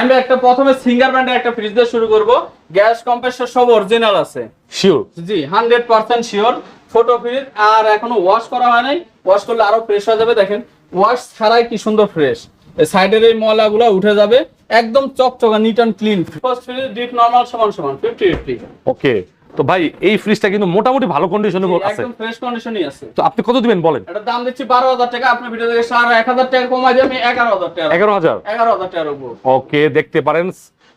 আমি একটা প্রথমে সিঙ্গার ব্র্যান্ডের একটা ফ্রিজ দিয়ে শুরু করব। গ্যাস কম্প্রেসর সব অরিজিনাল আছে। শিওর জি hundred percent sure photo fridge আর এখনও ওয়াশ করা হয় নাই। ওয়াশ করলে আরও ফ্রেশ হয়ে যাবে দেখেন। ওয়াশ ছাড়াই কি সুন্দর ফ্রেশ সাইডের এই ময়লাগুলো উঠে যাবে একদম চকচকা neat and clean first fridge deep normal সমান সমান ফিফটি ফিফটি ওকে তো ভাই এই ফ্রিজটা কিন্তু মোটামুটি ভালো কন্ডিশনে আছে। একদম ফ্রেশ কন্ডিশনই আছে। তো আপনি কত দিবেন বলেন? এটা দাম দিচ্ছি বারো হাজার টাকা আপনার ভিডিও এক হাজার টাকা কমাই দিয়ে আমি এগারো হাজার টাকা। এগারো হাজার? এগারো হাজার টাকা রাখব ওকে দেখতে পারেন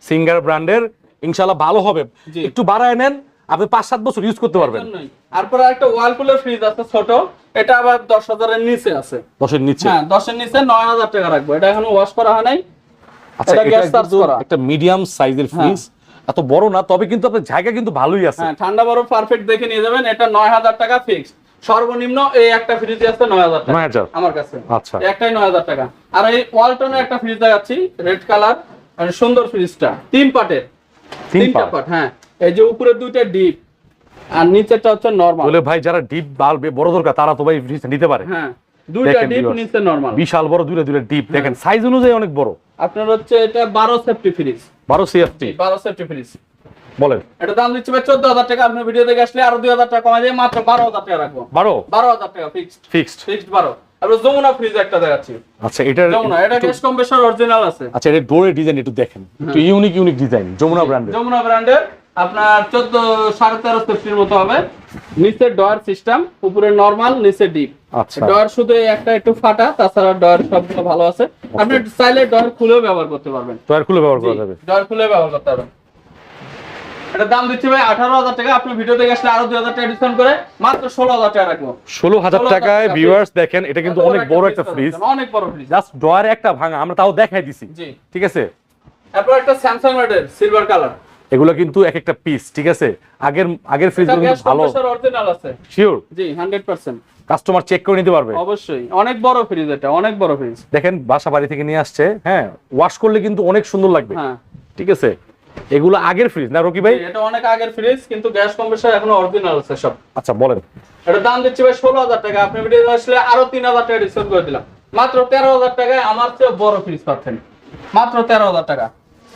সিঙ্গার ব্র্যান্ডের ইনশাল্লাহ ভালো হবে। একটু বাড়ায় নেন আপনি পাঁচ সাত বছর ইউজ করতে পারবেন। তারপরে একটা ওয়ালপুলের ফ্রিজ আছে ছোট। এটা আবার দশ হাজারের নিচে আছে। দশের নিচে? হ্যাঁ দশের নিচে নয় হাজার টাকা রাখব। এটা এখনও ওয়াশ করা হয় নাই। আচ্ছা এটা charge কিন্তু করা। একটা মিডিয়াম সাইজের ফ্রিজ এত বড় না তবে কিন্তু আপনার জায়গা কিন্তু ভালোই আছে। হ্যাঁ ঠান্ডা বরফ পারফেক্ট দেখে নিয়ে যাবেন। এটা নয় হাজার টাকা ফিক্স সর্বনিম্ন এই একটা ফ্রিজ আছে নয় হাজার টাকা। আমার কাছে। আচ্ছা। একটাই নয় হাজার টাকা। আর এই ওয়ালটনের একটা ফ্রিজ দেখাচ্ছি রেড কালার সুন্দর ফ্রিজটা তিন তিনটা part? হ্যাঁ। এই যে উপরে দুইটা ডিপ আর নিচেরটা হচ্ছে নরমাল বলে ভাই যারা ডিপ বাল্বে বড় দরকার তারা তো ভাই ফ্রিজটা নিতে পারে। হ্যাঁ। দুইটা ডিপ নিচে নরমাল বিশাল বড় দুইটা দুইটা ডিপ দেখেন সাইজ অনুযায়ী অনেক বড়। আপনার হচ্ছে এটা বারো সেফটি ফ্রিজ বারো সিএফটি। বারো সেফটি ফ্রিজ। বলেন। এটা দাম দিচ্ছি ভাই চোদ্দ হাজার টাকা। আপনার ভিডিও দেখে আসলে আরও দুই হাজার টাকা কমাই দিয়ে। মাত্র বারো হাজার টাকা রাখব। বারো? বারো হাজার টাকা ফিক্সড ফিক্সড ফিক্সড বারো। তারপর যমুনা ফ্রিজ একটা দেখাচ্ছি। আচ্ছা এটার যমুনা। এটা গ্যাস কম্প্রেসর অরিজিনাল আছে। আচ্ছা এটা ডোরের ডিজাইন একটু দেখেন। একটু। ইউনিক ইউনিক ডিজাইন যমুনা ব্র্যান্ডের যমুনা ব্র্যান্ডের আপনার চোদ্দ সাড়ে তেরো সেফটির মতো হবে। নিচে ডয়ার সিস্টেম উপরে নরমাল নিচে ডিপ আচ্ছা। ডয়ার শুধু একটা একটু ফাটা তাছাড়া ডয়ার সবগুলো ভালো আছে। আপনি চাইলে ডয়ার খুলেও ব্যবহার করতে পারবেন। আর খুলে ব্যবহার করা যাবে। ডয়ার খুলে ব্যবহার করতে পারবেন। এটা দাম দিচ্ছি ভাই আঠারো হাজার টাকা। আপনি ভিডিও দেখে আসলে আরও দুই হাজার টাকা ডিসকাউন্ট করে মাত্র ষোলো হাজার টাকা রাখব। ষোলো হাজার টাকায় ভিউয়ার্স দেখেন এটা কিন্তু অনেক বড় একটা ফ্রিজ অনেক বড় ফ্রিজ জাস্ট ডয়ার একটা ভাঙা আমরা তাও দেখাই দিছি। ঠিক আছে? তারপর একটা স্যামসাং মডেল সিলভার কালার এগুলো কিন্তু এক একটা পিস ঠিক আছে? আগের আগের ফ্রিজ এটা কিন্তু ভালো। অরিজিনাল আছে। শিওর জি হান্ড্রেড পার্সেন্ট কাস্টমার চেক করে নিতে পারবে। অবশ্যই। অনেক বড় ফ্রিজ এটা অনেক বড় ফ্রিজ দেখেন বাসা বাড়ি থেকে নিয়ে আসছে হ্যাঁ ওয়াশ করলে কিন্তু অনেক সুন্দর লাগবে। হ্যাঁ। ঠিক আছে? এগুলো আগের ফ্রিজ না রকি ভাই? এটা অনেক আগের ফ্রিজ কিন্তু গ্যাস কম্প্রেসর এখনও অরিজিনাল আছে সব। আচ্ছা বলেন। এটা দাম দিচ্ছি ভাই ষোলো হাজার টাকা। আপনি ভিডিও আসলে আরও তিন হাজার টাকা ডিসকাউন্ট করে দিলাম। মাত্র তেরো হাজার টাকায় আমার চেয়ে বড় ফ্রিজ পাচ্ছেন। মাত্র তেরো হাজার টাকা।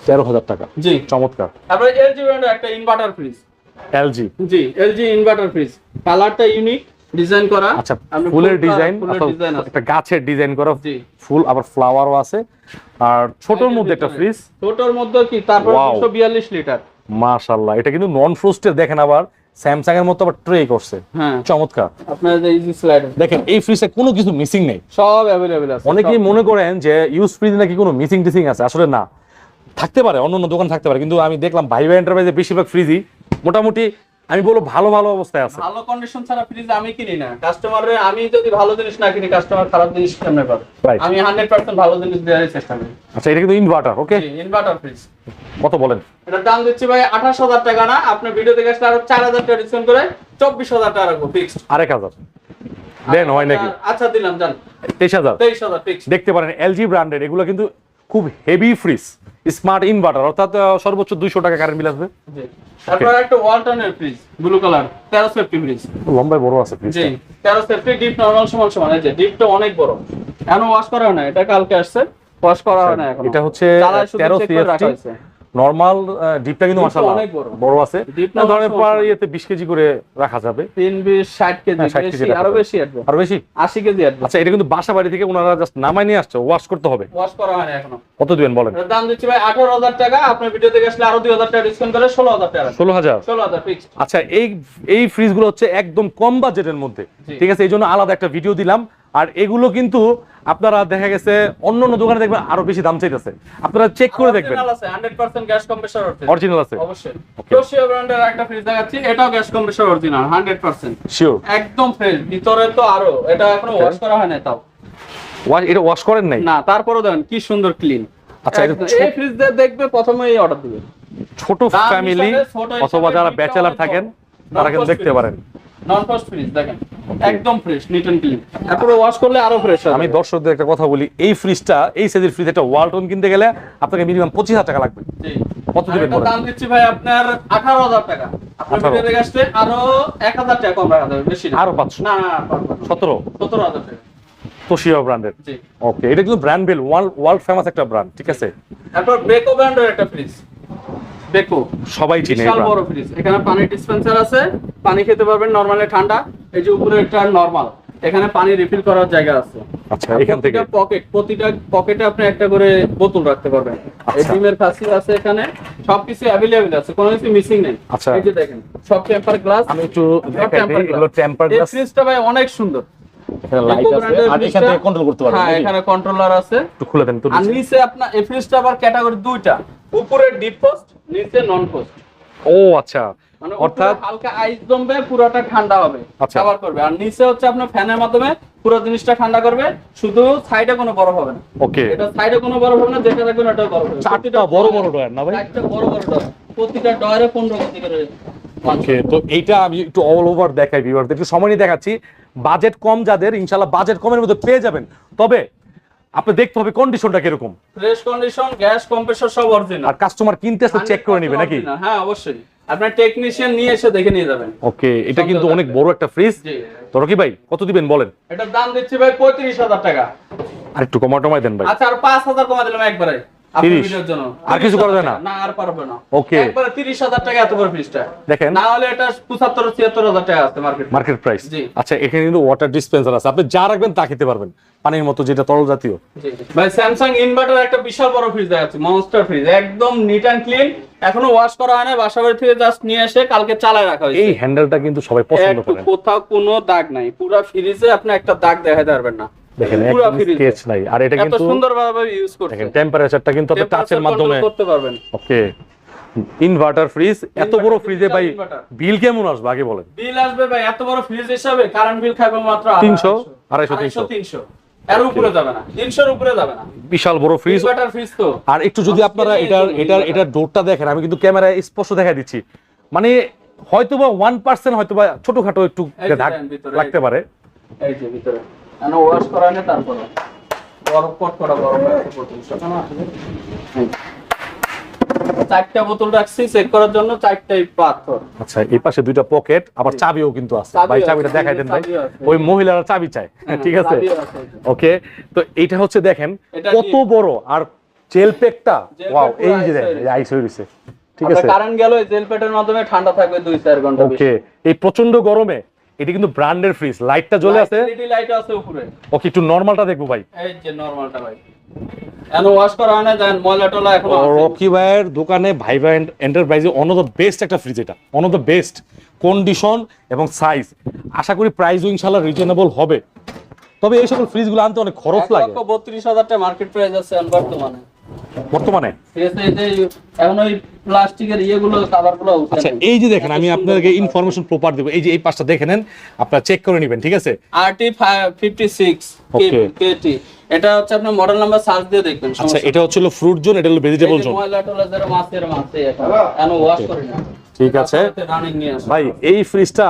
তেরো হাজার টাকা। জি। চমৎকার। তারপরে এলজি ব্র্যান্ডের একটা ইনভার্টার ফ্রিজ এলজি জি এলজি ইনভার্টার ফ্রিজ কালারটা ইউনিক ডিজাইন করা। আচ্ছা ফুলের ডিজাইন আছে। একটা গাছের ডিজাইন করা জি। ফুল আবার ফ্লাওয়ারও আছে। আর ছোটর মধ্যে একটা ফ্রিজ ছোটর মধ্যে কি? তারপর Wow. দুশো বিয়াল্লিশ লিটার মাশাআল্লাহ এটা কিন্তু নন ফ্রোস্টের দেখেন আবার। স্যামসাং এর মতো আবার ট্রে করছে। হ্যাঁ। চমৎকার। আপনার যে ইজি স্লাইডার দেখেন এই ফ্রিজে কোনো কিছু মিসিং নেই। সব অ্যাভেলেবেল আছে অনেকেই মনে করেন যে ইউজ ফ্রিজ নাকি কোনো মিসিং টিসিং আছে। আসলে না। থাকতে পারে অন্য অন্য দোকান থাকতে পারে কিন্তু আমি দেখলাম ভাই ভাই এন্টারপ্রাইজে বেশিরভাগ ফ্রিজই মোটামুটি আমি বলব ভালো ভালো অবস্থায় আছে। ভালো কন্ডিশন ছাড়া ফ্রিজ আমি কিনি না। কাস্টমারের আমি যদি ভালো জিনিস না কিনি কাস্টমার খারাপ জিনিস কেমনে পাবে আমি হান্ড্রেড পার্সেন্ট ভালো জিনিস দেওয়ার চেষ্টা করি। আচ্ছা এটা কিন্তু ইনভার্টার ওকে ইনভার্টার ফ্রিজ কত বলেন? এটার দাম দিচ্ছি ভাই আঠাশ হাজার টাকা না আপনি ভিডিও দেখে আসলে আরও চার হাজার টাকা ডিসকাউন্ট করে চব্বিশ হাজার টাকা রাখব ফিক্সড আরেক হাজার। দেন হয় নাকি? আচ্ছা দিলাম জান তেইশ হাজার। তেইশ হাজার ফিক্সড দেখতে পারেন এলজি ব্র্যান্ডের এগুলো কিন্তু খুব হেভি ফ্রিজ স্মার্ট ইনভার্টার অর্থাৎ সর্বোচ্চ দুইশো টাকা কারেন্ট বিল আসবে। জি। তারপর একটা ওয়ালটনের ফ্রিজ ব্লু কালার তেরো সেফটি ফ্রিজ লম্বায় বড় আছে ফ্রিজ জি তেরো সেফটি ডিপ নর্মাল সমান সমান এই যে ডিপটা অনেক বড়। এখন ওয়াশ করা হয় না এটা কালকে আসছে ওয়াশ করা হয় না এখন। এটা হচ্ছে তেরো check নর্মাল ডিপটা কিন্তু ডিপটা মাসাল্লাহ অনেক বড়। বড় আছে। ডিপ না ধরেন পার। ইয়েতে বিশ কেজি করে রাখা যাবে। তিন বিশ ষাট কেজি হ্যাঁ, 60 কেজি বেশি আরও বেশি আসবে আর বেশি? আশি কেজি আসবে আচ্ছা এটা কিন্তু বাসা বাড়ি থেকে ওনারা জাস্ট নামাই নিয়ে আসছে ওয়াশ করতে হবে। ওয়াশ করা হয় না এখনও। কত দিবেন বলেন? দাম দিচ্ছি ভাই আঠারো হাজার টাকা। আপনার ভিডিও দেখে আসলে আরও দুই হাজার টাকা ডিসকাউন্ট করে ষোলো হাজার টাকা ষোলো হাজার? ষোলো হাজার ফিক্সড আচ্ছা এই এই ফ্রিজগুলো হচ্ছে একদম কম বাজেটের মধ্যে। ঠিক আছে এই জন্য আলাদা একটা ভিডিও দিলাম। আর এগুলো কিন্তু আপনারা দেখা গেছে অন্য অন্য দোকানে দেখবেন আরও বেশি দাম চাইতেছে। আপনারা চেক করে দেখবেন। আছে গ্যাস কম্প্রেসর অরিজিনাল আছে। অবশ্যই। ক্রোশিয়া ব্র্যান্ডের একটা ফ্রিজ দেখাচ্ছি এটাও gas compressor original hundred percent sure একদম ফ্রেশ ভিতরে তো আরও এটা এখনও ওয়াশ করা হয় না তাও। ওয়াশ এটা ওয়াশ করেন নাই? না তারপরেও দেখেন কি সুন্দর ক্লিন আচ্ছা, এই ফ্রিজ দেখবে প্রথমে এই অর্ডার ছোট ফ্যামিলি অথবা যারা ব্যাচেলার থাকেন। তারা কিন্তু দেখতে পারেন। নন ফাস্ট ফ্রিজ দেখেন। একদম ফ্রেশ নিট এন্ড ক্লিন তারপরে ওয়াশ করলে আরও ফ্রেশ হবে। আমি দর্শকদের একটা কথা বলি এই ফ্রিজটা এই সাইজের ফ্রিজ একটা ওয়ালটন কিনতে গেলে আপনাকে মিনিমাম পঁচিশ হাজার টাকা লাগবে। জি। কত দিবেন বলেন? দাম দিচ্ছি ভাই আপনার আঠারো হাজার টাকা। আপনার 18 ভিডিও আরও এক হাজার টাকা কম রাখা যাবে বেশি না। আরও টাকা। তোশিবা ব্র্যান্ডের ওকে এটা কিন্তু brand Bell world world famous একটা ব্র্যান্ড ঠিক আছে? তারপর বেকো ব্র্যান্ডের একটা ফ্রিজ বেকো সবাই চিনে বিশাল বড় ফ্রিজ এখানে পানির ডিসপেন্সার আছে পানি খেতে পারবেন নরমালি ঠান্ডা। এই যে উপরে একটা নরমাল এখানে পানি রিফিল করার জায়গা আছে। আচ্ছা এখান থেকে পকেট প্রতিটা পকেটে আপনি একটা করে বোতল রাখতে পারবেন। এই আচ্ছা। ডিমের খাসি আছে এখানে। সবকিছু আছে কোনো কিছু মিসিং নেই। আচ্ছা। এই যে দেখেন সব টেম্পার গ্লাস আমি একটু এগুলো টেম্পার এই ফ্রিজটা ভাই অনেক সুন্দর। এখানে লাইট আছে। আর এখান থেকে কন্ট্রোল করতে পারবেন হ্যাঁ এখানে কন্ট্রোলার আছে। একটু খুলে দেন তো আর নিচে। আপনার এই ফ্রিজটা আবার ক্যাটাগরি দুইটা। উপরে ডিপ পোস্ট নিচে নন পোস্ট ও আচ্ছা। মানে অর্থাৎ হালকা আইস জমবে পুরোটা ঠান্ডা হবে। আচ্ছা। কভার করবে। আর নিচে হচ্ছে আপনার ফ্যানের মাধ্যমে পুরো জিনিসটা ঠান্ডা করবে। শুধু সাইডে কোনো বরফ হবে না। ওকে। এটা সাইডে কোনো বরফ হবে না যেটা দেখবেন ওটা বরফ হবে। চারটা বড় বড় ডয়ার না ভাই? চারটা বড় বড় ডয়ার প্রতিটা ডয়ারে 15 কেজি করে ওকে তো এইটা আমি একটু অল ওভার দেখাই ভিউয়ারদের একটু সময় নিয়ে দেখাচ্ছি। বাজেট কম যাদের ইনশাআল্লাহ বাজেট কমের মধ্যে পেয়ে যাবেন। তবে আপনি দেখতে হবে কন্ডিশনটা কীরকম। ফ্রেশ কন্ডিশন গ্যাস কম্প্রেসর সব অরিজিনাল আর কাস্টমার কিনতে আসলে চেক করে নেবে নাকি? হ্যাঁ অবশ্যই। আপনার টেকনিশিয়ান নিয়ে এসে দেখে নিয়ে যাবেন। ওকে এটা কিন্তু অনেক বড় একটা ফ্রিজ তো রকি ভাই কত দিবেন বলেন? এটার দাম দিচ্ছি ভাই পঁয়ত্রিশ হাজার টাকা। আর একটু কমা টমাই দেন ভাই। আচ্ছা আর পাঁচ হাজার কমা দিলাম একবারে। 30 আর কিছু করা না? না আর পারবে না। Okay. একবারে তিরিশ হাজার টাকা এত বড় ফ্রিজটা দেখেন। না হলে এটা পঁচাত্তর ছিয়াত্তর হাজার টাকা আছে মার্কেট মার্কেট প্রাইস আচ্ছা এখানে কিন্তু ওয়াটার ডিসপেন্সার আছে। আপনি যা রাখবেন তা খেতে পারবেন। পানির মতো যেটা তরল জাতীয়। ভাই স্যামসাং ইনভার্টার একটা বিশাল বড় ফ্রিজ দেখাচ্ছি মনস্টার ফ্রিজ একদম নিট ক্লিন এখনও ওয়াশ করা হয় না বাসা বাড়ি থেকে জাস্ট নিয়ে এসে কালকে চালায় রাখা হয়েছে। এই হ্যান্ডেলটা কিন্তু সবাই পছন্দ কোথাও কোনো দাগ নাই। পুরো ফ্রিজে আপনি একটা দাগ দেখাতে পারবেন না। দেখেন স্কেচ নাই। আর এটা কিন্তু সুন্দরভাবে ইউজ করতে দেখেন টেম্পারেচারটা কিন্তু আপনি টাচের মাধ্যমে করতে পারবেন। ওকে ইনভার্টার ফ্রিজ এত বড় ফ্রিজে ভাই বিল কেমন আসবে? আগে বলেন। বিল আসবে ভাই এত বড় ফ্রিজ হিসাবে কারেন্ট বিল খাবে মাত্র 300, 250, 300 এর উপরে যাবে না। 300 এর উপরে যাবে না। বিশাল বড় ফ্রিজ ইনভার্টার ফ্রিজ তো। আর একটু যদি আপনারা এটার এটার এটার ডোরটা দেখেন আমি কিন্তু ক্যামেরায় স্পষ্ট দেখা দিচ্ছি। মানে হয়তোবা ওয়ান পার্সেন্ট হয়তোবা ছোটখাটো একটু লাগতে পারে। এই যে ভিতরে। ওয়াশ করা নেই তারপরে? বরফ পট করা বরফ আছে বোতল সাথে চারটা বোতল রাখছি চেক করার জন্য চারটাই পাথর। আচ্ছা এই পাশে দুইটা পকেট আবার চাবিও কিন্তু আছে। ভাই চাবিটা দেখাই দেন ভাই। ওই মহিলারা চাবি চায় ঠিক আছে? চাবিও আছে এই যে। ওকে তো এইটা হচ্ছে দেখেন কত বড় আর জেল প্যাকটা ওয়াও এই যে দেখেন আইস ঠিক আছে? কারেন্ট গেল জেল প্যাটের মাধ্যমে ঠান্ডা থাকবে দুই চার ঘণ্টা ওকে এই প্রচণ্ড গরমে এটা কিন্তু ব্র্যান্ডের ফ্রিজ লাইটটা জ্বলে আছে। লাইট আছে উপরে। ওকে একটু নরমালটা দেখব ভাই। এই যে নরমালটা ভাই। রকি ভাইয়ের দোকানে ভাই ভাই এন্টারপ্রাইজে অন দ্য বেস্ট একটা ফ্রিজ এটা। অন দ্য বেস্ট কন্ডিশন এবং সাইজ আশা করি প্রাইসও ইনশাল্লাহ রিজনেবল হবে। তবে এই সকল ফ্রিজগুলো আনতে অনেক খরচ লাগে। বত্রিশ হাজার টাকা মার্কেট প্রাইস আছে বর্তমানে। বর্তমানে? এই যে এখন ওই প্লাস্টিকের ইয়েগুলো কাভার আচ্ছা এই যে দেখেন আমি আপনাদেরকে ইনফরমেশন প্রপার দেবো। এই যে এই পাশটা দেখে নেন আপনারা চেক করে নেবেন ঠিক আছে? আরটি. কেটি এটা হচ্ছে আপনার মডেল নাম্বার সার্চ দিয়ে দেখবেন আচ্ছা এটা হচ্ছে ফ্রুট জোন এটা হলো ভেজিটেবল জোন ময়লা টলা যারা মাছের মাছে এখন এখন ওয়াশ করে না ঠিক আছে। ভাই এই ফ্রিজটা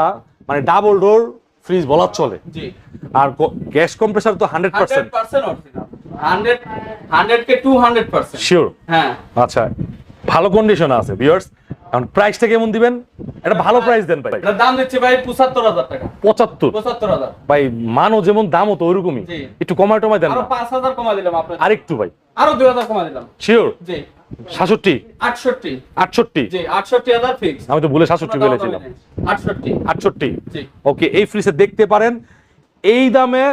মানে ডাবল ডোর ফ্রিজ বলা চলে। আর গ্যাস কম্প্রেসার তো hundred percent percent hundred hundred K to hundred percent sure হ্যাঁ। আচ্ছা ভালো কন্ডিশন আছে ভিউয়ার্স এখন প্রাইসটা কেমন দিবেন? এটা ভালো প্রাইস দেন ভাই। দাম দিচ্ছি ভাই পঁচাত্তর হাজার টাকা। পঁচাত্তর। পঁচাত্তর হাজার। ভাই মানও যেমন দামও তো ওইরকমই একটু কমায় টমায় দেন আরও পাঁচ হাজার কমা দিলাম আপনার। আরেকটু ভাই। আরও দুই হাজার কমা দিলাম। শিওর জি। ফিক্স আমি তো ভুলে বলেছিলাম। জি। ওকে এই ফ্রিজে দেখতে পারেন এই দামে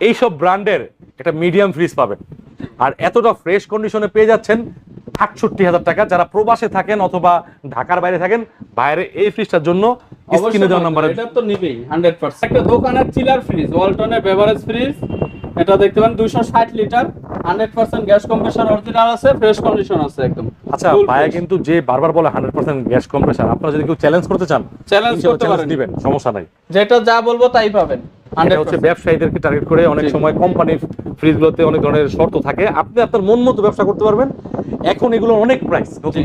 এইসব ব্র্যান্ডের একটা মিডিয়াম ফ্রিজ পাবেন। আর এতটা ফ্রেশ কন্ডিশনে পেয়ে যাচ্ছেন আটষট্টি হাজার টাকা। যারা প্রবাসে থাকেন অথবা ঢাকার বাইরে থাকেন বাইরে এই ফ্রিজটার জন্য স্ক্রিনে দেওয়া নাম্বারে এটা তো নিবেই হান্ড্রেড পার্সেন্ট একটা দোকানের চিলার ফ্রিজ ওয়ালটনের বেভারেজ ফ্রিজ এটা দেখতে দুইশো ষাট litre hundred percent gas compressor original আছে ফ্রেশ কন্ডিশন আছে একদম। আচ্ছা ভাইয়া কিন্তু যে বারবার বলে হান্ড্রেড পার্সেন্ট গ্যাস কম্প্রেসার আপনারা যদি কেউ চ্যালেঞ্জ করতে চান ইনশাআল্লাহ করতে পারেন। দিবেন সমস্যা নাই। যেটা যা বলব তাই পাবেন। এটা হচ্ছে ব্যবসায়ীদেরকে টার্গেট করে অনেক সময় কোম্পানির ফ্রিজগুলোতে অনেক ধরনের শর্ত থাকে। আপনি আপনার মন মতো ব্যবসা করতে পারবেন। এখন এগুলো অনেক প্রাইস নতুন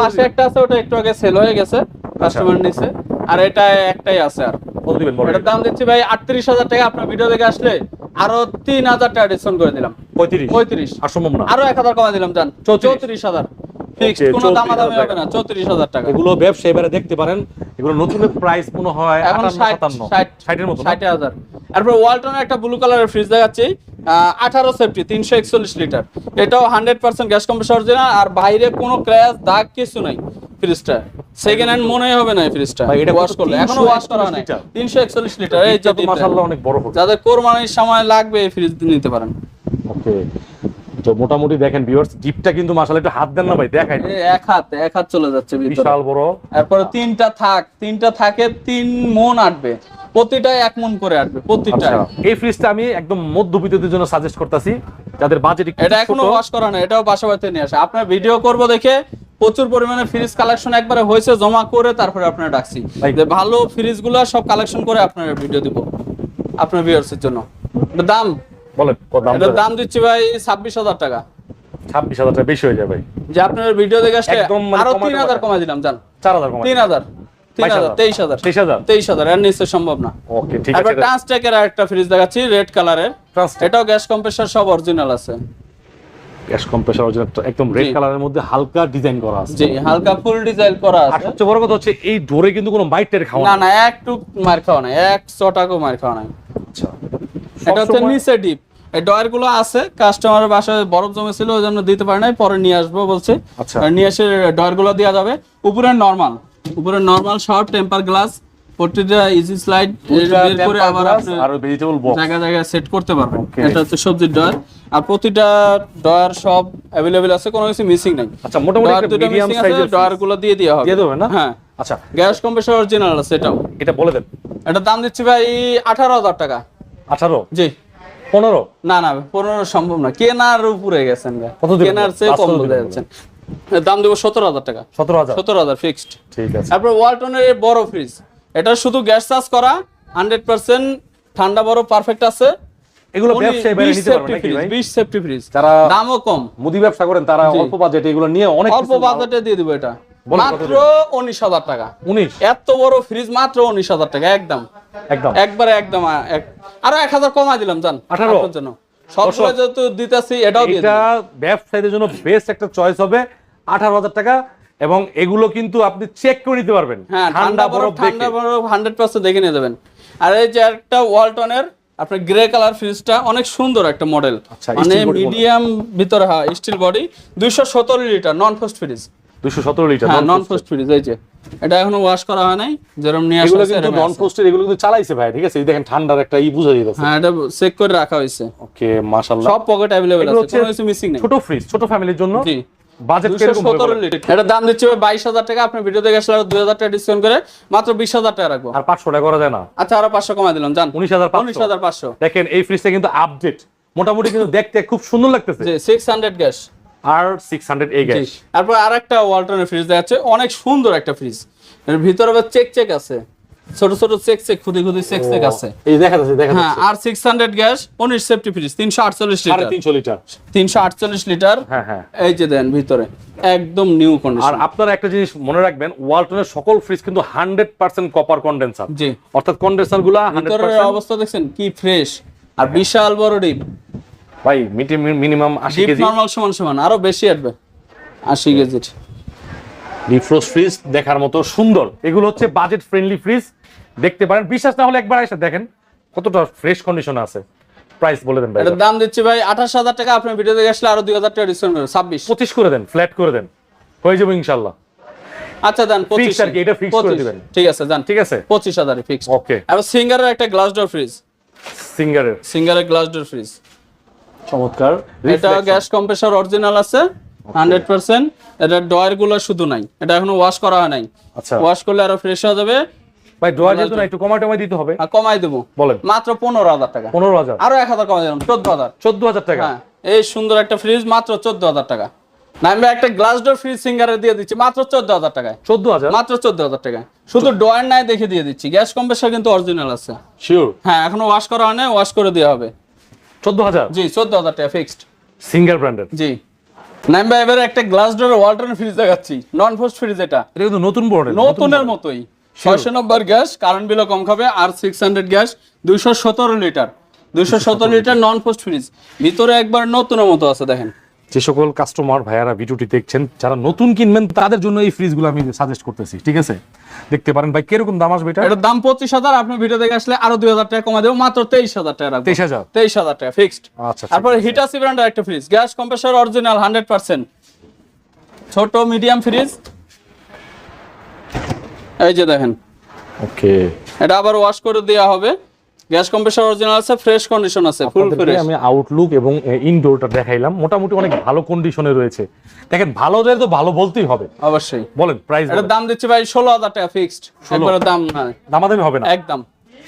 পাশে একটা আছে ওটা একটু আগে সেল হয়ে গেছে কাস্টমার নিছে। আর এটা একটাই আছে আর। কত দিবেন বলেন এটার দাম দিচ্ছি ভাই আটত্রিশ হাজার টাকা। আপনার ভিডিও দেখে আসলে আরও তিন হাজার টাকা ডিসকাউন্ট করে দিলাম। পঁয়ত্রিশ। পঁয়ত্রিশ। আর সম্ভব না। আরও এক হাজার কমা দিলাম জান। 34 চৌত্রিশ হাজার। ফিক্সড Okay, কোনো দামাদামি হবে না চৌত্রিশ হাজার টাকা। এগুলো ব্যবসা এবারে দেখতে পারেন। এগুলো নতুন প্রাইস মনে হয় এখন আটান্ন ষাট সাতান্ন। ষাট ষাটের মতো? ষাট হাজার। তারপর ওয়ালটনের একটা ব্লু কালারের ফ্রিজ দেখাচ্ছি। আঠারো সেফটি তিনশো একচল্লিশ লিটার এটাও hundred percent gas compressor original আর বাইরে কোনো ক্র্যাশ দাগ কিছু নাই ফ্রিজটা সেকেন্ড হ্যান্ড মনে হবে না ফ্রিজটা ভাই, এটা ওয়াশ করলে। এখনও ওয়াশ করা নাই। লিটার? তিনশো একচল্লিশ লিটার এই যে মাশাআল্লাহ অনেক বড় যাদের কোরবানির সময় লাগবে এই ফ্রিজ নিতে পারেন। ওকে তো মোটামুটি দেখেন ভিউয়ার্স জিপটা কিন্তু মাশাআল্লাহ একটু হাত দেন না ভাই দেখাই এক হাত এক হাত চলে যাচ্ছে ভিতরে। বিশাল বড়। তারপরে তিনটা থাক তিনটা থাকে তিন মন আটবে। প্রতিটাই এক মন করে প্রতিটা আচ্ছা এই ফ্রিজটা আমি একদম মধ্যবিত্তদের জন্য সাজেস্ট করতেছি যাদের বাজেট এটা এখনও। ওয়াশ করা না এটাও বাসা বাড়িতে নিয়ে আসে। আপনার ভিডিও করব দেখে প্রচুর পরিমাণে ফ্রিজ কালেকশন একবারে হয়েছে জমা করে তারপরে আপনার ডাকছি। যে ভালো ফ্রিজগুলো সব কালেকশন করে আপনার ভিডিও দিব আপনার ভিউয়ার্সের জন্য। দাম? বলেন কত দাম দিচ্ছি ভাই ছাব্বিশ হাজার টাকা। ছাব্বিশ হাজার টাকা বেশি হয়ে ভাই। যে আপনার ভিডিও দেখে আসলে একদম মানে আরও কমাতে তিন হাজার কমাই দিলাম জান। চার হাজার কমা তিন হাজার তিন বাইশ হাজার। হাজার। তেইশ হাজার? তেইশ হাজার এর নিচে সম্ভব না। ওকে ঠিক আছে ট্রান্সটেকের একটা ফ্রিজ দেখাচ্ছি রেড কালারের এটাও গ্যাস কম্প্রেসর সব অরিজিনাল আছে। গ্যাস কম্প্রেসর একদম রেড কালারের মধ্যে হালকা ডিজাইন করা আছে। জি হালকা ফুল ডিজাইন করা আর আছে। সবচেয়ে বড় কথা হচ্ছে এই ডোরে কিন্তু কোনো বাইটের খাওয়া না মার খাওয়া এক মার খাওয়া এটা হচ্ছে নিচে ডিপ। এই ডয়ারগুলো আছে কাস্টমারের বাসায় বরফ জমেছিল ওই জন্য দিতে পারে নাই পরে নিয়ে আসব বলছে। আচ্ছা। নিয়ে এসে ডয়ারগুলো দেওয়া যাবে। উপরে নরমাল উপরে নরমাল শর্ট টেম্পার গ্লাস প্রতিটা ইজি স্লাইড বের করে আবার আর ভেজিটেবল বক্স জায়গা জায়গায় সেট করতে পারবেন। এটা হচ্ছে সবজির ডয়ার আর প্রতিটা ডয়ার সব অ্যাভেলেবেল আছে কোনো কিছু মিসিং নাই। আচ্ছা মোটামুটি একটা মিডিয়াম সাইজের ডয়ারগুলো দিয়ে দেওয়া হবে। দিয়ে দেবে না? হ্যাঁ। আচ্ছা। গ্যাস কম্প্রেসর অরিজিনাল আছে এটাও। এটা বলে দেন। এটার দাম দিচ্ছি ভাই আঠারো হাজার টাকা। আঠারো? জি। পনেরো? না না পনেরো সম্ভব না। কেনার উপরে গেছেন কত কেনার চেয়ে কম বলে যাচ্ছেন। দাম দেবো সতেরো হাজার টাকা। সতেরো হাজার? সতেরো হাজার ফিক্সড ঠিক আছে। তারপর ওয়ালটনের বড় ফ্রিজ এটা শুধু গ্যাস চার্জ করা হান্ড্রেড পার্সেন্ট ঠান্ডা বড় পারফেক্ট আছে। এগুলো ব্যবসায়ী বাইরে নিতে পারবে নাকি ভাই? বিশ সেফটি ফ্রিজ যারা দামও কম। মুদি ব্যবসা করেন তারা অল্প বাজেট এগুলো নিয়ে অনেক অল্প বাজেটে দিয়ে দিব এটা। মাত্র উনিশ হাজার টাকা। উনিশ? এত বড় ফ্রিজ মাত্র উনিশ হাজার টাকা একদম। একদম। একবারে একদম আরও এক হাজার কমাই দিলাম জান 18 জন্য। সবগুলো যেহেতু দিতেছি এটাও এটা ব্যবসায়ীদের জন্য বেস্ট একটা চয়েস হবে আঠারো হাজার টাকা এবং এগুলো কিন্তু আপনি চেক করে নিতে পারবেন। হ্যাঁ ঠান্ডা বরফ ঠান্ডা বরফ হান্ড্রেড পার্সেন্ট দেখে নিয়ে যাবেন। আর এই যে একটা ওয়ালটনের আপনার গ্রে কালার ফ্রিজটা অনেক সুন্দর একটা মডেল আচ্ছা, মানে। মিডিয়াম ভিতরে হ্যাঁ স্টিল বডি দুইশো সতেরো লিটার নন ফোস্ট ফ্রিজ দুশো সতেরো লিটার হ্যাঁ নন ফোস্ট ফ্রিজ এই যে। এটা এখনও ওয়াশ করা হয় নাই যেরকম নিয়ে কিন্তু নন। এগুলো কিন্তু চালাইছে ভাই ঠিক আছে? এই দেখেন ঠান্ডার একটা ই বুঝা হ্যাঁ এটা চেক করে রাখা হয়েছে। ওকে মাশাআল্লাহ। সব পকেট আছে কোনো কিছু মিসিং নেই। ছোট ফ্রিজ ছোট ফ্যামিলির জন্য জি। বাজেট কীরকম দাম দিচ্ছে টাকা আপনি ভিডিও দেখে আসলে দুই হাজার টাকা ডিসকাউন্ট করে মাত্র বিশ হাজার টাকা রাখব। আর পাঁচশো টাকা করা যায় না। আচ্ছা আরও দিলাম জান দেখেন এই ফ্রিজটা কিন্তু আপডেট মোটামুটি কিন্তু দেখতে খুব সুন্দর লাগতেছে। জি গ্যাস আর সিক্স হান্ড্রেড এই গ্যাস তারপর আর একটা ওয়ালটনের ফ্রিজ দেখাচ্ছে। অনেক সুন্দর একটা ফ্রিজ এর ভিতরে চেক চেক আছে। ছোট ছোট চেক চেক খুদি খুদি চেক চেক আছে। এই দেখা যাচ্ছে দেখা হ্যাঁ যাচ্ছে আর গ্যাস উনিশ সেফটি ফ্রিজ তিনশো আটচল্লিশ সাড়ে লিটার তিনশো লিটার তিনশো আটচল্লিশ লিটার হ্যাঁ হ্যাঁ। এই যে দেন ভিতরে। একদম নিউ আর কন্ডিশন আপনারা একটা জিনিস মনে রাখবেন ওয়ালটনের সকল ফ্রিজ কিন্তু হান্ড্রেড পার্সেন্ট কপার কন্ডেন্সার জি। অর্থাৎ কন্ডেন্সারগুলা হান্ড্রেড ভিতরের অবস্থা দেখছেন কি ফ্রেশ আর বিশাল বড় ডিপ ভাই মিনিমাম আশি ডিপ কেজি। নর্মাল সমান সমান আরও বেশি আসবে আশি কেজির। ডিফ্রোস্ট ফ্রিজ দেখার মতো সুন্দর। এগুলো হচ্ছে বাজেট ফ্রেন্ডলি ফ্রিজ দেখতে পারেন বিশ্বাস না হলে একবার এসে দেখেন কতটা ফ্রেশ কন্ডিশন আছে। প্রাইস বলে দেন ভাই এটার দাম দিচ্ছি ভাই আঠাশ হাজার টাকা আপনার ভিডিও দেখে আসলে আরও দুই হাজার টাকা ডিসকাউন্ট করবে ছাব্বিশ। পঁচিশ করে দেন ফ্ল্যাট করে দেন। হয়ে যাবে ইনশাল্লাহ। আচ্ছা দেন পঁচিশ। আর কি, এটা fix করে দিবেন। ঠিক আছে দেন। ঠিক আছে? পঁচিশ হাজার ফিক্স ওকে এবার সিঙ্গারের একটা গ্লাস ডোর ফ্রিজ সিঙ্গারের। সিঙ্গারের গ্লাস ডোর ফ্রিজ চমৎকার। এটা গ্যাস কম্প্রেসর অরিজিনাল আছে হান্ড্রেড পার্সেন্ট এটা ডয়ারগুলো শুধু নাই এটা এখনও ওয়াশ করা হয় নাই। আচ্ছা। ওয়াশ করলে আরও ফ্রেশ হয়ে যাবে। ভাই ডোয়ার যেহেতু একটু টমাই দিতে হবে। আর কমাই দেবো। বলেন। মাত্র পনেরো হাজার টাকা। পনেরো হাজার। আরও এক হাজার কমাই দিলাম চোদ্দ হাজার। চোদ্দ হাজার টাকা। হ্যাঁ এই সুন্দর একটা ফ্রিজ মাত্র চোদ্দ হাজার টাকা। না আমি একটা গ্লাস ডোর ফ্রিজ সিঙ্গারে দিয়ে দিচ্ছি মাত্র চোদ্দ হাজার টাকায়। চোদ্দ হাজার? মাত্র চোদ্দ হাজার টাকায়। শুধু ডয়ার নাই দেখে দিয়ে দিচ্ছি গ্যাস কম্প্রেসর কিন্তু অরিজিনাল আছে। শিওর হ্যাঁ এখনও ওয়াশ করা হয় না ওয়াশ করে দেওয়া হবে। চোদ্দ হাজার? জি চোদ্দ হাজার টাকা ফিক্সড সিঙ্গার ব্র্যান্ডের জি। নাইম ভাই এবারে একটা গ্লাস ওয়ালটন ফ্রিজ দেখাচ্ছি। নন ফোস্ট ফ্রিজ এটা। এটা কিন্তু নতুন মডেল নতুনের মতোই। ছয়শো গ্যাস কারেন্ট বিলও কম খাবে আর সিক্স হান্ড্রেড গ্যাস দুইশো সতেরো লিটার। দুইশো সতেরো লিটার নন ফ্রিজ ভিতরে একবার নতুনের মতো আছে দেখেন। যে সকল কাস্টমার ভাইয়ারা ভিডিওটি দেখছেন যারা নতুন কিনবেন তাদের জন্য এই ফ্রিজগুলো আমি সাজেস্ট করতেছি ঠিক আছে? দেখতে পারেন ভাই কীরকম দাম আসবে এটা? এটার দাম পঁচিশ হাজার আপনি ভিডিও দেখে আসলে আরও দুই হাজার টাকা কমা দেবো মাত্র তেইশ হাজার টাকা তেইশ হাজার? তেইশ হাজার টাকা ফিক্সড আচ্ছা তারপরে হিটাসি ব্র্যান্ডের একটা fridge gas compressor original hundred percent ছোট মিডিয়াম ফ্রিজ এই যে দেখেন। ওকে এটা আবার ওয়াশ করে দেওয়া হবে। গ্যাস কম্প্রেসর অরিজিনাল আছে ফ্রেশ কন্ডিশন আছে ফুল ফ্রেশ আমি আউটলুক এবং ইনডোরটা দেখাইলাম। মোটামুটি অনেক ভালো কন্ডিশনে রয়েছে। দেখেন ভালো হলে তো ভালো বলতেই হবে। অবশ্যই। বলেন প্রাইস এটার দাম দিচ্ছি ভাই ষোলো হাজার টাকা ফিক্সড একবারে দাম না দামাদামি হবে না? একদম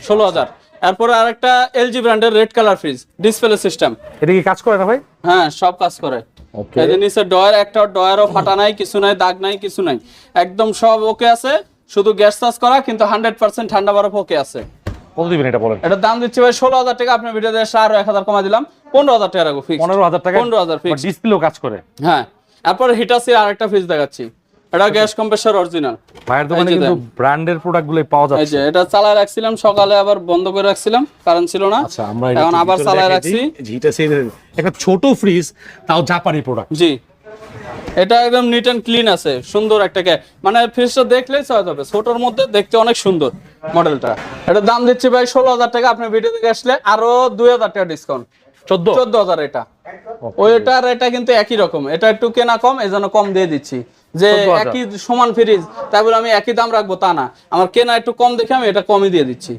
ষোলো হাজার। এরপরে আরেকটা এলজি ব্র্যান্ডের red colour fridge display system এটা কি কাজ করে না ভাই? হ্যাঁ সব কাজ করে। ওকে এই নিচে ডয়ার একটা ডয়ারও ফাটা নাই কিছু নাই দাগ নাই কিছু নাই। একদম সব ওকে আছে। শুধু গ্যাস চার্জ করা কিন্তু হান্ড্রেড পার্সেন্ট ঠান্ডা বরফ ওকে আছে। কত দিবেন এটা বলেন? এটার দাম দিচ্ছি ভাই ষোলো হাজার টাকা আপনার ভিডিও দিয়ে আরও এক হাজার কমা দিলাম। পনেরো হাজার টাকা রাখব ফিক্স পনেরো হাজার টাকা পনেরো হাজার ফিক্স ডিসপ্লেও কাজ করে। হ্যাঁ তারপরে হিটাসির আরেকটা ফ্রিজ দেখাচ্ছি। এটা গ্যাস কম্প্রেসর অরিজিনাল ভাইয়ের দোকানে কিন্তু ব্র্যান্ডের প্রোডাক্টগুলো পাওয়া এই যে এটা চালায় রাখছিলাম সকালে আবার বন্ধ করে রাখছিলাম কারণ ছিল না। আচ্ছা আমরা এখন আবার চালায় রাখছি। যেটা সেই একটা ছোট ফ্রিজ তাও জাপানি প্রোডাক্ট জি। এটা একদম নিট অ্যান্ড ক্লিন আছে সুন্দর একটা কে- মানে ফ্রিজটা দেখলেই চয়েস হবে ছোটর মধ্যে দেখতে অনেক সুন্দর মডেলটা এটার দাম দিচ্ছি ভাই ষোলো হাজার টাকা আপনি ভিডিও থেকে আসলে আরও দুই হাজার টাকা ডিসকাউন্ট চোদ্দ? চোদ্দ হাজার এটা। ওইটার এটা কিন্তু একই রকম এটা একটু কেনা কম এই জন্য কম দিয়ে দিচ্ছি। যে একই সমান ফ্রিজ তাই বলে আমি একই দাম রাখব তা না। আমার কেনা একটু কম দেখে আমি এটা কমই দিয়ে দিচ্ছি।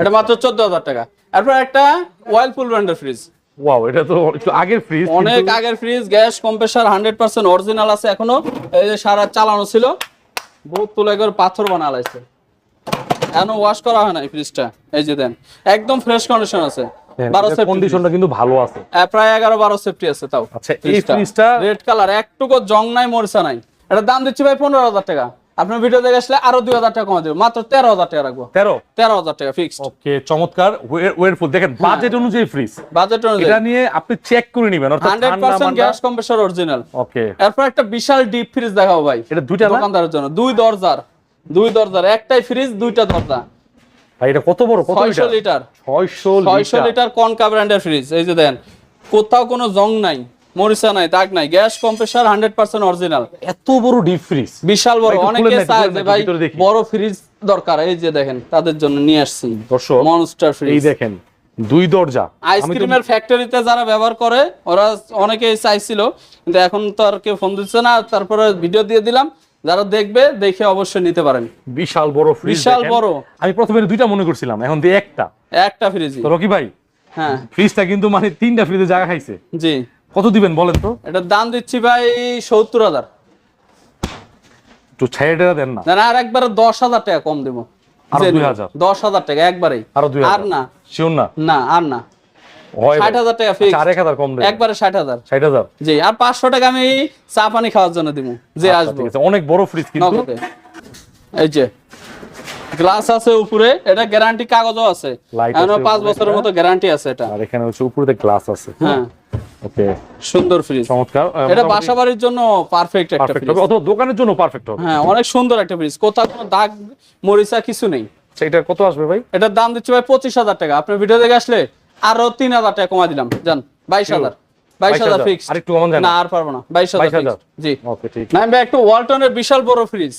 এটা মাত্র চোদ্দ হাজার টাকা। তারপর একটা ওয়াইলফুল ব্র্যান্ডের ফ্রিজ ওয়াও এটা তো একটু আগের ফ্রিজ অনেক আগের fridge gas compressor hundred percent original আছে এখনও। এই যে সারা চালানো ছিল বহুত তুলে করে পাথর বানালাইছে। এখনও ওয়াশ করা হয় না এই ফ্রিজটা এই যে দেন একদম ফ্রেশ কন্ডিশন আছে। কন্ডিশনটা কিন্তু ভালো আছে। প্রায় এগারো বারো সেফটি আছে তাও আচ্ছা এই ফ্রিজটা রেড কালার একটুকু জং নাই মরিচা নাই। এটার দাম দিচ্ছি ভাই পনেরো হাজার টাকা। আপনার ভিডিও দেখে আসলে আরও দুই হাজার টাকা কমে দেবো মাত্র তেরো হাজার টাকা রাখব। তেরো? তেরো হাজার টাকা ফিক্সড ওকে চমৎকার। ওয়েরফুল দেখেন বাজেট অনুযায়ী ফ্রিজ বাজেট এটা অনুযায়ী নিয়ে আপনি চেক করে নেবেন অর্থাৎ hundred percent gas compressor original okay. এরপর একটা বিশাল ডিপ ফ্রিজ দেখাবো ভাই। এটা দুইটা দোকানদারের জন্য। দুই দরজার। দুই দরজার। একটাই ফ্রিজ দুইটা দরজা। ভাই এটা কত বড়? কত ছয়শো লিটার? লিটার। 600 ছয়শো লিটার। লিটার কনকা ব্র্যান্ডের ফ্রিজ এই যে দেন কোথাও কোনো জং নাই। মরিচা নাই দাগ নাই gas compressor hundred percent original এত বড় ডিপ ফ্রিজ বিশাল বড় অনেকে চায় যে ভাই বড় ফ্রিজ দরকার এই যে দেখেন তাদের জন্য নিয়ে আসছি। দর্শক মনস্টার এই দেখেন দুই দরজা। আইসক্রিমের ফ্যাক্টরিতে যারা ব্যবহার করে ওরা অনেকেই চাইছিল কিন্তু এখন তো আর কেউ ফোন দিচ্ছে না। তারপরে ভিডিও দিয়ে দিলাম যারা দেখবে দেখে অবশ্যই নিতে পারেন। বিশাল বড় ফ্রিজ বিশাল বড়। আমি প্রথমে দুইটা মনে করছিলাম এখন দিয়ে একটা। একটা ফ্রিজ রকি ভাই হ্যাঁ। ফ্রিজটা কিন্তু মানে তিনটা ফ্রিজে জায়গা খাইছে। জি। কত দিবেন বলেন তো? এটার দাম দিচ্ছি ভাই সত্তর হাজার। একটু ছাইডা দেন না। না আর একবারে দশ হাজার টাকা কম দেবো। আরও যে 2000 দশ হাজার টাকা একবারেই। আরও দুই আর না। শিওর না? না আর না। ষাট হাজার টাকা ফিক্স চার এক হাজার কম একবারে ষাট হাজার। ষাট হাজার? জি আর পাঁচশো টাকা আমি চা পানি খাওয়ার জন্য দিব। যে আচ্ছা, আসব। অনেক বড় ফ্রিজ কিন্তু। এই যে গ্লাস আছে উপরে। এটা গ্যারান্টি কাগজও আছে। পাঁচ বছরের মতো গ্যারান্টি আছে এটা। আর এখানে হচ্ছে উপরে গ্লাস আছে। হ্যাঁ। ওকে। সুন্দর ফ্রিজ চমৎকার এটা বাসা বাড়ির জন্য পারফেক্ট একটা ফ্রিজ অথবা দোকানের জন্য পারফেক্ট হবে। হ্যাঁ অনেক সুন্দর একটা ফ্রিজ কোথাও কোনো দাগ মরিচা কিছু নেই। এটা কত আসবে ভাই? এটার দাম দিচ্ছি ভাই পঁচিশ হাজার টাকা। আপনার ভিডিও দেখে আসলে আরও তিন হাজার টাকা কমা দিলাম। জান বাইশ হাজার। বাইশ হাজার 22,000 ফিক্স আর একটু না? না আর পারব না। বাইশ হাজার 22,000 জি। ওকে ঠিক। না ভাই একটু ওয়ালটনের বিশাল বড় ফ্রিজ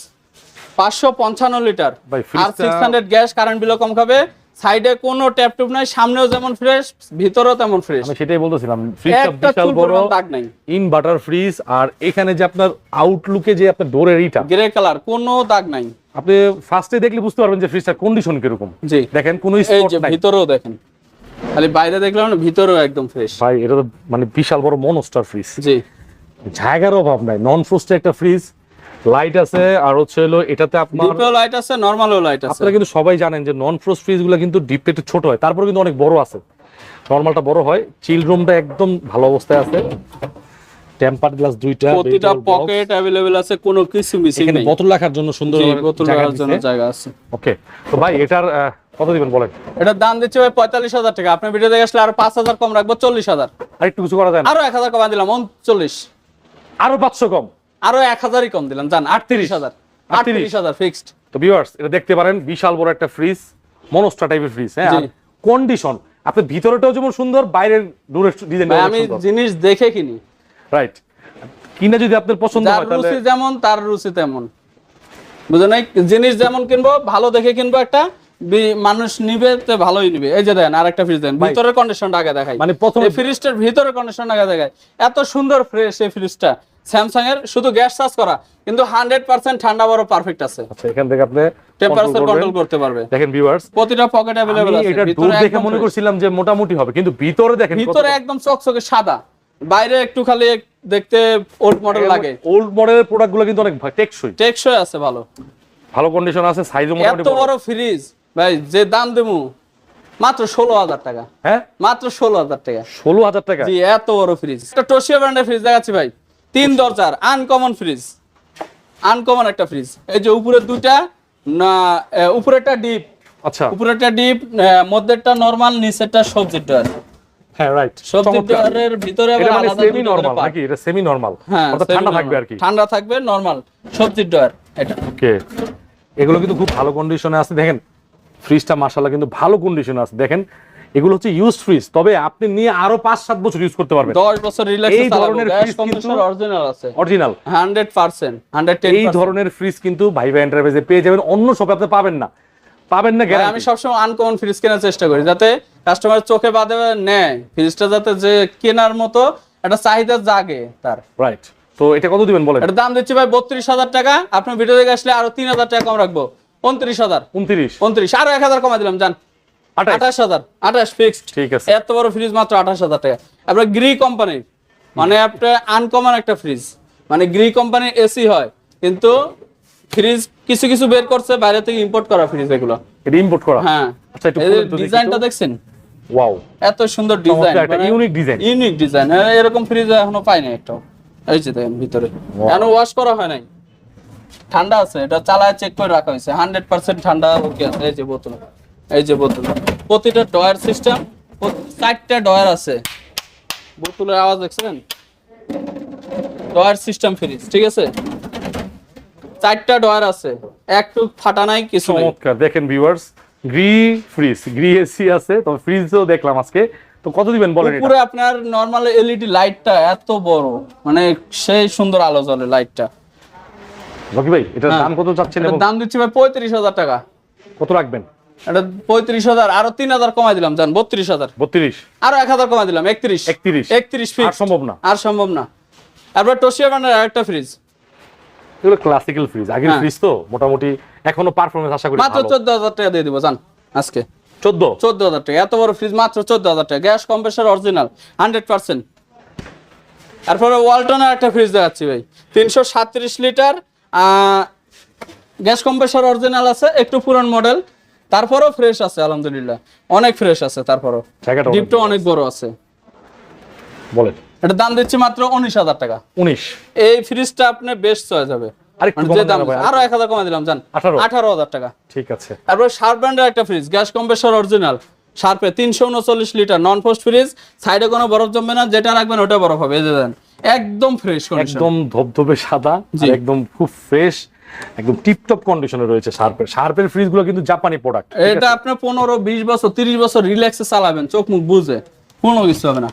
পাঁচশো পঞ্চান্ন লিটার। আর সিক্স হান্ড্রেড গ্যাস কারেন্ট বিলও কম খাবে। সাইডে কোনো ট্যাপ টুপ নাই সামনেও যেমন ফ্রেশ ভিতরেও তেমন ফ্রেশ আমি সেটাই বলতেছিলাম ফ্রিজটা বিশাল বড় দাগ নাই। ইনভার্টার ফ্রিজ আর এখানে যে আপনার আউটলুকে যে আপনার ডোরের ইটা। গ্রে কালার কোনো দাগ নাই। আপনি ফার্স্টে দেখলে বুঝতে পারবেন যে ফ্রিজটার কন্ডিশন কীরকম। জি। দেখেন কোনো স্পট নাই। ভিতরেও দেখেন। খালি বাইরে দেখলাম না ভিতরেও একদম ফ্রেশ ভাই এটা তো মানে বিশাল বড় মনস্টার ফ্রিজ জি। জায়গার অভাব নাই নন ফ্রোস্টের একটা ফ্রিজ লাইট আছে আর হচ্ছে হলো এটাতে আপনার ডিপেও লাইট আছে নরমালও লাইট আছে আপনারা কিন্তু সবাই জানেন যে নন ফ্রোস্ট ফ্রিজগুলো কিন্তু ডিপ একটু ছোট হয় তারপরে কিন্তু অনেক বড় আছে। নরমালটা বড় হয় চিল রুমটা একদম ভালো অবস্থায় আছে। টেম্পার গ্লাস দুইটা প্রতিটা পকেট অ্যাভেলেবেল আছে কোনো কিছু মিসিং নেই। এখানে বোতল রাখার জন্য সুন্দর বোতল রাখার জন্য জায়গা আছে। ওকে তো ভাই এটার কত দিবেন বলেন? এটার দাম দিচ্ছে ভাই পঁয়তাল্লিশ হাজার টাকা। আপনার ভিডিও দেখে আসলে আরও পাঁচ হাজার কম রাখব চল্লিশ হাজার। আর একটু কিছু করা যায় না? আরও এক হাজার কমা দিলাম উনচল্লিশ। আরও পাঁচশো কম। আরও এক হাজারই কম দিলাম জান আটত্রিশ হাজার। আটত্রিশ। হাজার ফিক্সড তো ভিউয়ার্স এটা দেখতে পারেন বিশাল বড় একটা ফ্রিজ মনোস্টার টাইপের ফ্রিজ হ্যাঁ? কন্ডিশন আপনার ভিতরটাও যেমন সুন্দর বাইরের দূরের ডিজাইন আমি জিনিস দেখে কিনি। রাইট কিনে যদি আপনার পছন্দ হয় তাহলে রুচি যেমন তার রুচি তেমন। বুঝলেন? এই জিনিস যেমন কিনবো ভালো দেখে কিনবো একটা। মানুষ নিবে তো ভালোই নিবে। এই যে দেন আর একটা ফ্রিজ দেন ভিতরের কন্ডিশনটা আগে দেখাই। মানে প্রথমে- এই ফ্রিজটার ভিতরের কন্ডিশন আগে দেখাই। এত সুন্দর ফ্রেশ এই ফ্রিজটা স্যামসাং এর শুধু গ্যাস চার্জ করা কিন্তু হান্ড্রেড পার্সেন্ট ঠান্ডা বড় পারফেক্ট আছে। আচ্ছা এখান থেকে আপনি টেম্পারেচার কন্ট্রোল করতে পারবে। দেখেন ভিউয়ার্স প্রতিটা পকেট আমি আছে। এটা দূর দেখে মনে। করছিলাম যে মোটামুটি হবে কিন্তু ভিতরে দেখেন ভিতরে একদম চকচকে সাদা। বাইরে একটু খালি দেখতে ওল্ড মডেল লাগে। ওল্ড মডেলের প্রোডাক্টগুলো কিন্তু অনেক টেকসই। টেকসই আছে ভালো। ভালো কন্ডিশন আছে সাইজও মোটামুটি এত। বড়। ফ্রিজ ভাই যে দাম দেবো মাত্র ষোলো হাজার টাকা। হ্যাঁ? মাত্র ষোলো হাজার টাকা। ষোলো হাজার টাকা? জি এত বড় ফ্রিজ একটা টোশিয়া ব্র্যান্ডের ফ্রিজ দেখাচ্ছি ভাই। তিন দরজার আনকমন ফ্রিজ আনকমন একটা ফ্রিজ এই যে দুইটা না উপরেরটা ডিপ আচ্ছা। উপরেরটা ডিপ মধ্যেরটা নরমাল নিচেরটা সবজির ডয়ার হ্যাঁ রাইট সবজির ডয়ারের ভিতরে আবার মানে আলাদা সেমি নরমাল নাকি? এটা সেমি নরমাল হ্যাঁ অর্থাৎ ঠান্ডা থাকবে আর কি। ঠান্ডা থাকবে নরমাল সবজির ডয়ার এটা। ওকে এগুলো কিন্তু খুব ভালো কন্ডিশনে আছে। দেখেন ফ্রিজটা মাশাআল্লাহ কিন্তু ভালো কন্ডিশনে আছে। দেখেন এগুলো হচ্ছে ইউজ ফ্রিজ তবে আপনি নিয়ে আরও পাঁচ সাত বছর ইউজ করতে পারবেন। দশ বছর এই ধরনের কিন্তু- অরিজিনাল আছে। অরিজিনাল হান্ড্রেড পার্সেন্ট হান্ড্রেড এই ধরনের ফ্রিজ কিন্তু ভাই ভাই এন্টারপ্রাইজে পেয়ে যাবেন অন্য শপে আপনি পাবেন না। পাবেন না আমি সবসময় আনকমন ফ্রিজ কেনার চেষ্টা করি যাতে কাস্টমার চোখে বাদে নেয়। ফ্রিজটা যাতে যে কেনার মতো একটা চাহিদা জাগে তার। রাইট তো এটা কত দিবেন বলেন? এটা দাম দিচ্ছি ভাই বত্রিশ হাজার টাকা। আপনার ভিডিও দেখে আসলে আরও তিন হাজার টাকা কম রাখব। উনত্রিশ হাজার। উনত্রিশ। উনত্রিশ আরও এক হাজার কমা দিলাম জান। আঠাশ। হাজার আঠাশ ফিক্সড ঠিক আছে। এত বড় ফ্রিজ মাত্র আঠাশ হাজার টাকা। আপনার গ্রি কোম্পানির মানে আপনার আনকমন একটা ফ্রিজ মানে গ্রি কোম্পানির এসি হয় কিন্তু ফ্রিজ কিছু কিছু বের করছে বাইরে থেকে ইম্পোর্ট করা ফ্রিজ এগুলো। এটা ইম্পোর্ট করা। হ্যাঁ। আচ্ছা একটু ডিজাইনটা দেখছেন? ওয়াও এত সুন্দর design unique design। Unique design এরকম ফ্রিজ এখনও পাইনি একটা এই যে দেখেন ভিতরে. এখনও ওয়াশ করা হয় নাই। ঠান্ডা আছে এটা চালায় চেক করে রাখা হয়েছে। হান্ড্রেড পার্সেন্ট ঠান্ডা ওকে আছে এই যে বোতল। এই যে বোতল। প্রতিটা ডয়ার সিস্টেম চারটা ডয়ার আছে। বোতলের আওয়াজ দেখছেন? ডয়ার সিস্টেম ফ্রিজ ঠিক আছে? চারটা ডয়ার আছে। একটু ফাটা নাই কিছু চমৎকার। দেখেন viewers Gree fridge Gree AC আছে তবে ফ্রিজও দেখলাম আজকে। তো কত দিবেন বলেন এটা? উপরে আপনার নরমাল এলইডি লাইটটা এত বড়। মানে সেই সুন্দর আলো জ্বলে লাইটটা রকি ভাই এটার হ্যাঁ। দাম কত চাচ্ছেন এবং দাম দিচ্ছি ভাই পঁয়ত্রিশ হাজার টাকা। কত রাখবেন? এটা পঁয়ত্রিশ হাজার আরও তিন হাজার কমাই দিলাম জান বত্রিশ হাজার। বত্রিশ। আরও এক হাজার কমাই দিলাম একত্রিশ। 31 একত্রিশ আর ফিক্স সম্ভব না। আর সম্ভব না। তারপর টোশিয়া ব্র্যান্ডের আরেকটা ফ্রিজ এগুলো ক্লাসিক্যাল ফ্রিজ আগের হ্যাঁ। ফ্রিজ তো মোটামুটি এখনও পারফরমেন্স আশা করি মাত্র চোদ্দ হাজার টাকা দিয়ে দিব জান আজকে। 14 চোদ্দ হাজার টাকা এত বড় ফ্রিজ মাত্র চোদ্দ হাজার টাকা। Gas compressor original hundred percent তারপরে ওয়ালটনের একটা ফ্রিজ দেখাচ্ছি ভাই। তিনশো সাতত্রিশ লিটার গ্যাস কম্প্রেসার অরিজিনাল আছে একটু পুরান মডেল তারপরেও ফ্রেশ আছে আলহামদুলিল্লাহ। অনেক ফ্রেশ আছে তারপরও। ডিপটা অনেক বড়। আছে। বলেন। এটা দাম দিচ্ছি মাত্র উনিশ হাজার টাকা। 19 এই ফ্রিজটা আপনার বেস্ট চয়েস হবে। মানে আরও এক হাজার কমে দিলাম জান। 18 আঠারো হাজার টাকা। ঠিক আছে। তারপর শার্প ব্র্যান্ডের একটা ফ্রিজ গ্যাস কম্প্রেসর অরিজিনাল শার্পে তিনশো উনচল্লিশ লিটার নন পোস্ট ফ্রিজ সাইডে কোনো বরফ জমবে না যেটা রাখবেন ওটা বরফ হবে এই যে দেন। একদম ফ্রেশ কন্ডিশন একদম ধবধবে সাদা একদম খুব ফ্রেশ একদম টিপটপ কন্ডিশনে রয়েছে শার্পের। শার্পের ফ্রিজগুলো কিন্তু জাপানি প্রোডাক্ট এটা আপনার পনেরো বিশ বছর তিরিশ বছর রিল্যাক্সে চালাবেন চোখ মুখ বুঝে কোনো কিছু হবে না।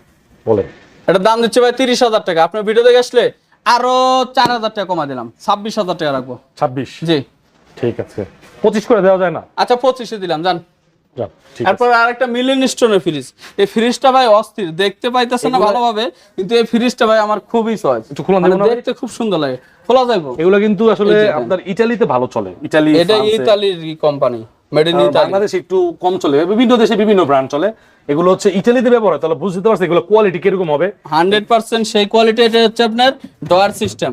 বলে। এটা দাম দিচ্ছে ভাই তিরিশ হাজার টাকা। আপনার ভিডিও দেখে আসলে আরও চার হাজার টাকা কমা দিলাম। ছাব্বিশ হাজার টাকা রাখব। 26 জি। ঠিক আছে। 25 করে দেওয়া যায় না? আচ্ছা পঁচিশে দিলাম জান তারপর আরেকটা মিলিয়ন স্টোনের ফ্রিজ এই ফ্রিজটা ভাই অস্থির দেখতে পাইতেছে না ভালোভাবে কিন্তু এই ফ্রিজটা ভাই আমার খুবই চয়েস একটু খোলা দেবো দেখতে খুব সুন্দর লাগে। খোলা যাইবো এগুলো কিন্তু আসলে। আপনার ইতালিতে ভালো চলে। ইতালি এটা ইতালির কোম্পানি মেড ইন ইতালি বাংলাদেশে একটু কম চলে। বিভিন্ন দেশে বিভিন্ন ব্র্যান্ড চলে। এগুলো হচ্ছে ইতালিতে ব্যবহার হয় তাহলে বুঝতে পারছি এগুলো কোয়ালিটি কীরকম হবে। হান্ড্রেড পার্সেন্ট সেই কোয়ালিটি এটা হচ্ছে আপনার ডয়ার সিস্টেম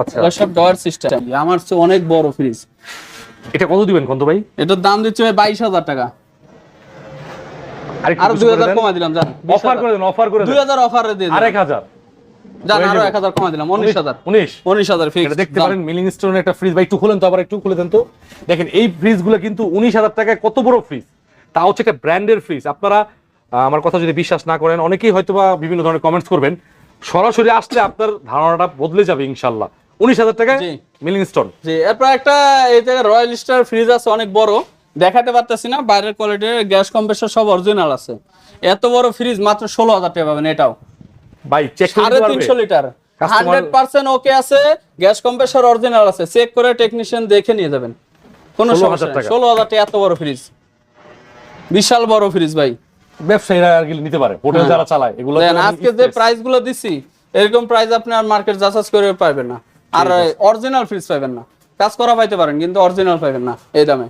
আচ্ছা। সব ডয়ার সিস্টেম আমার অনেক বড় ফ্রিজ এটা কত দিবেন কন্ত ভাই? এটার দাম দিচ্ছে ভাই বাইশ হাজার টাকা। আরেকটু আরও দুই হাজার কমা দিলাম জান। অফার করে দেন অফার করে দুই দেন হাজার অফারে দিয়ে আরেক হাজার। জান হয়ে আরও। এক হাজার কমা দিলাম উনিশ হাজার। উনিশ। উনিশ হাজার ফিক্স এটা দেখতে পারেন মিলিং স্টোনের একটা ফ্রিজ ভাই একটু খুলেন তো আবার একটু খুলে দেন তো। দেখেন এই ফ্রিজগুলো কিন্তু উনিশ হাজার টাকায় কত বড় ফ্রিজ তা হচ্ছে একটা ব্র্যান্ডের ফ্রিজ আপনারা আমার কথা যদি বিশ্বাস না করেন অনেকেই হয়তো বা বিভিন্ন ধরনের কমেন্টস করবেন। সরাসরি আসলে আপনার ধারণাটা বদলে যাবে ইনশাল্লাহ। উনিশ হাজার টাকায় জি। Milling stone. জি এরপর একটা এই জায়গায় রয়্যাল স্টার ফ্রিজ আছে অনেক বড়। দেখাতে পারতেছি না বাইরের কোয়ালিটির গ্যাস কম্প্রেসর সব অরিজিনাল আছে। এত বড় ফ্রিজ মাত্র ষোলো হাজার টাকা পাবেন এটাও। ভাই চেক সাড়ে তিনশো লিটার হান্ড্রেড পার্সেন্ট ওকে আছে গ্যাস কম্প্রেসর অরিজিনাল আছে। চেক করে টেকনিশিয়ান দেখে নিয়ে যাবেন। কোনো সমস্যা ষোলো হাজার টাকা এত বড় ফ্রিজ বিশাল বড় ফ্রিজ ভাই। ব্যবসায়ীরা আর কি নিতে পারে হোটেল হ্যাঁ। যারা চালায় এগুলো আজকে যে প্রাইসগুলো দিছি এরকম প্রাইস আপনি আর মার্কেট যাচাই করে পারবেন না। আর অরিজিনাল ফ্রিজ পাবেন না। কাজ করা পাইতে পারেন কিন্তু অরিজিনাল পাবেন না এই দামে।